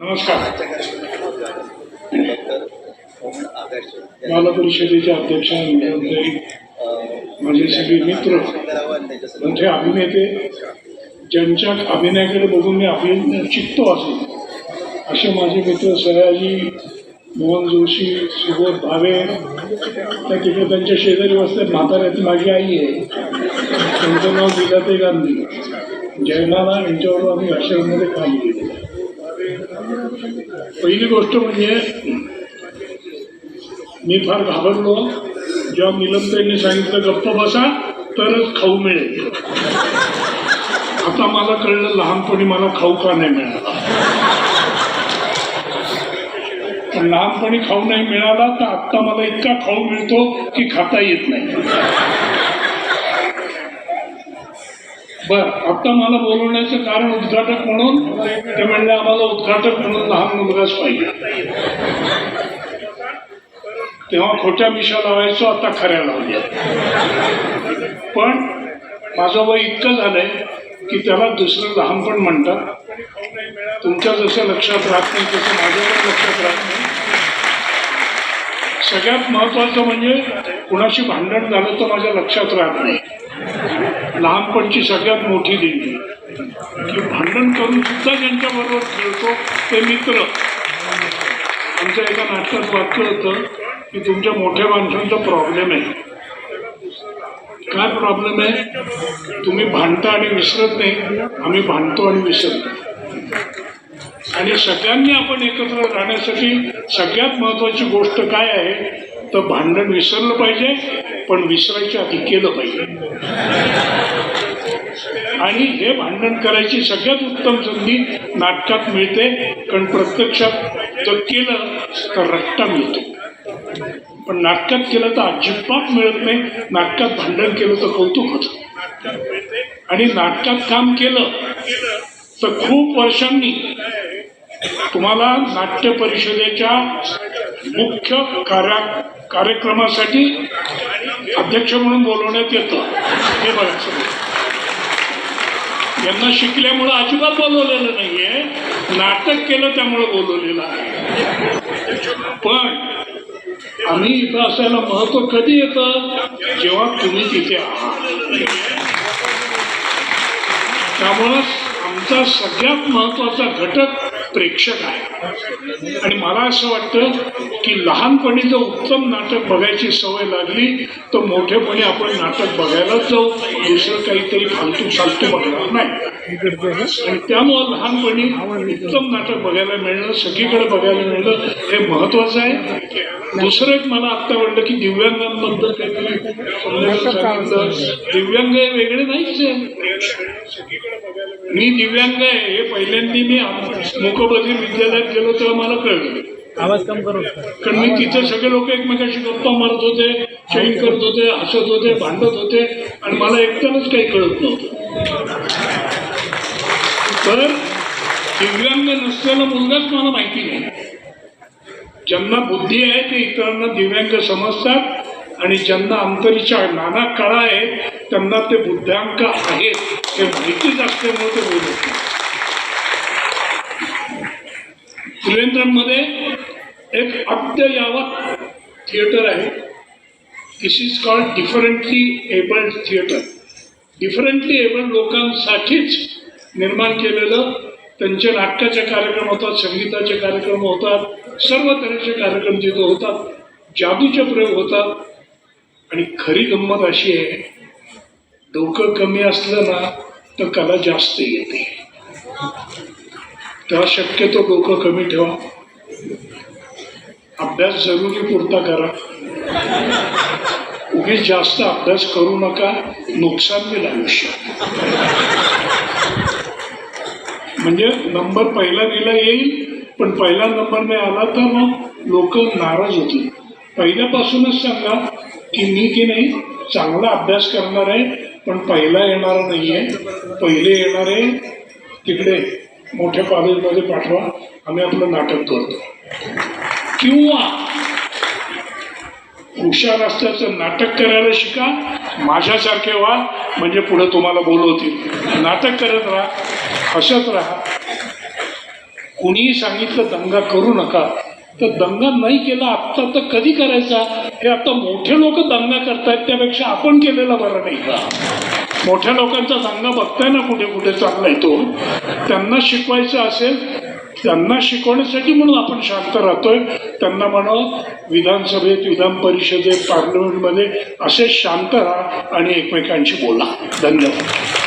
नमस्कार. बाल परिषदेचे अध्यक्ष माझे सगळे मित्र मोठे अभिनेते ज्यांच्या अभिनयाकडे बघून मी अभिनय शिकतो असेल असे माझे मित्र सयाजी मोहन जोशी सुबोध भावे त्या तिकडे त्यांच्या शेजारी बसतात म्हाताऱ्याची माझी आई आहे. त्यांचं नाव विधाते गांधी. जयनाला यांच्यावर आम्ही आश्रममध्ये काम केलं. पहिली गोष्ट म्हणजे मी फार घाबरलो. जेव्हा निलमताईंनी सांगितलं गप्प बसा तरच खाऊ मिळेल. आता मला कळलं लहानपणी मला खाऊ का नाही मिळाला. पण लहानपणी खाऊ नाही मिळाला तर आत्ता मला इतका खाऊ मिळतो की खाता येत नाही. बर आता मला बोलवण्याचं कारण उद्घाटक म्हणून ते म्हणले आम्हाला उद्घाटक म्हणून लहान मुलगाच पाहिजे. तेव्हा खोट्या मिशा लावायचो आता खऱ्या लावल्या. पण माझं वय इतकं झालंय की त्याला दुसरं लहानपण म्हणतात. तुमच्या जसं लक्षात राहत नाही तसं माझ्या पण लक्षात राहत नाही. सगळ्यात महत्वाचं म्हणजे कुणाशी भांडण झालं तर माझ्या लक्षात राहत नाही. लहानपणची सगळ्यात मोठी देणगी की भांडण करून सुद्धा ज्यांच्याबरोबर खेळतो ते मित्र. आमच्या एका नाटकात वाटलं होतं की तुमच्या मोठ्या माणसांचा प्रॉब्लेम आहे. काय प्रॉब्लेम आहे? तुम्ही भांडता आणि विसरत नाही आम्ही भांडतो आणि विसरतो. आणि सगळ्यांनी आपण एकत्र राहण्यासाठी सगळ्यात महत्वाची गोष्ट काय आहे? तर भांडण विसरलं पाहिजे पण विसरायच्या आधी केलं पाहिजे. आणि हे भांडण करायची सगळ्यात उत्तम संधी नाटकात मिळते कारण प्रत्यक्षात जर केलं तर रट्टा मिळतो. पण नाटकात केलं तर अजिबात मिळत नाही नाटकात भांडण केलं तर कौतुक होतं. आणि नाटकात काम केलं तर खूप वर्षांनी तुम्हाला नाट्य परिषदेच्या मुख्य कार्या कार्यक्रमासाठी अध्यक्ष म्हणून बोलवण्यात येतं. हे बघा यांना शिकल्यामुळं अजिबात बोलवलेलं नाहीये. नाटक केलं त्यामुळं बोलवलेलं आहे. पण आम्ही इथं असायला महत्त्व कधी येतं? जेव्हा तुम्ही तिथे आहात. त्यामुळं आमचा सगळ्यात महत्त्वाचा घटक प्रेक्षक आहे. आणि मला असं वाटतं की लहानपणी जर उत्तम नाटक बघायची सवय लागली तर मोठेपणी आपण नाटक बघायलाच जाऊ. दुसरं काहीतरी फालतू फालतू बघणार नाही. आणि त्यामुळं लहानपणी उत्तम नाटक बघायला मिळणं सगळीकडे बघायला मिळणं हे महत्वाचं आहे. दुसरं एक मला आत्ता वाटलं की दिव्यांगांबद्दल काहीतरी दिव्यांग हे वेगळे नाहीच आहे. मी दिव्यांग आहे हे पहिल्यांदा मी मुकबधीर विद्यालयात गेलो तेव्हा मला कळलं. आवाज कम करो कारण मी तिथे सगळे लोक एकमेकाशी गप्पा मारत होते चैन करत होते हसत होते भांडत होते आणि मला एकट्यानंच काही कळत नव्हतं. तर दिव्यांग नसलेला मुलगाच मला माहिती नाही. ज्यांना बुद्धी आहे ते इतरांना दिव्यांग समजतात आणि ज्यांना अंतरीच्या नाना कळा आहेत त्यांना ते बुद्ध्यांक आहेत हे माहितीच असल्यामुळे ते बोलत नाही. त्रिवेंद्रममध्ये एक अद्ययावत थिएटर आहे. This is called differently abled theatre differently abled लोकांसाठीच निर्माण केलेलं त्यांचे नाटकाचे कार्यक्रम होतात संगीताचे कार्यक्रम होतात सर्व तऱ्हेचे कार्यक्रम तिथं होतात जादूचे प्रयोग होतात. आणि खरी गंमत अशी आहे डोकं कमी असलं ना तर कला जास्त येते. तेव्हा शक्यतो डोकं कमी ठेवा. अभ्यास जरुरी पुरता करा. उगीच जास्त अभ्यास करू नका नुकसान होईल आयुष्यात. म्हणजे नंबर पहिला दिला येईल पण पहिला नंबर नाही आला तर मग लोक नाराज होतील. पहिल्यापासूनच सांगा की मी की नाही चांगला अभ्यास करणार आहे पण पहिला येणारा नाही आहे पहिले येणारे तिकडे. मोठ्या कॉलेजमध्ये पाठवा आम्ही आपलं नाटक करतो. किंवा हुशार असल्याचं नाटक करायला शिका माझ्यासारखे व्हा म्हणजे पुढे तुम्हाला बोलवतील. नाटक करत राहा हसत राहा. कुणीही सांगितलं दंगा करू नका. तर दंगा नाही केला आत्ता तर कधी करायचा? हे आता मोठे लोक दंगा करतायत त्यापेक्षा आपण केलेला बरं नाही. का मोठ्या लोकांचा दंगा बघताय ना कुठे कुठे चाललाय तो. त्यांना शिकवायचं असेल त्यांना शिकवण्यासाठी म्हणून आपण शांत राहतोय. त्यांना म्हणावं विधानसभेत विधान परिषदेत पार्लमेंटमध्ये असे शांत राहा आणि एकमेकांशी बोला. धन्यवाद.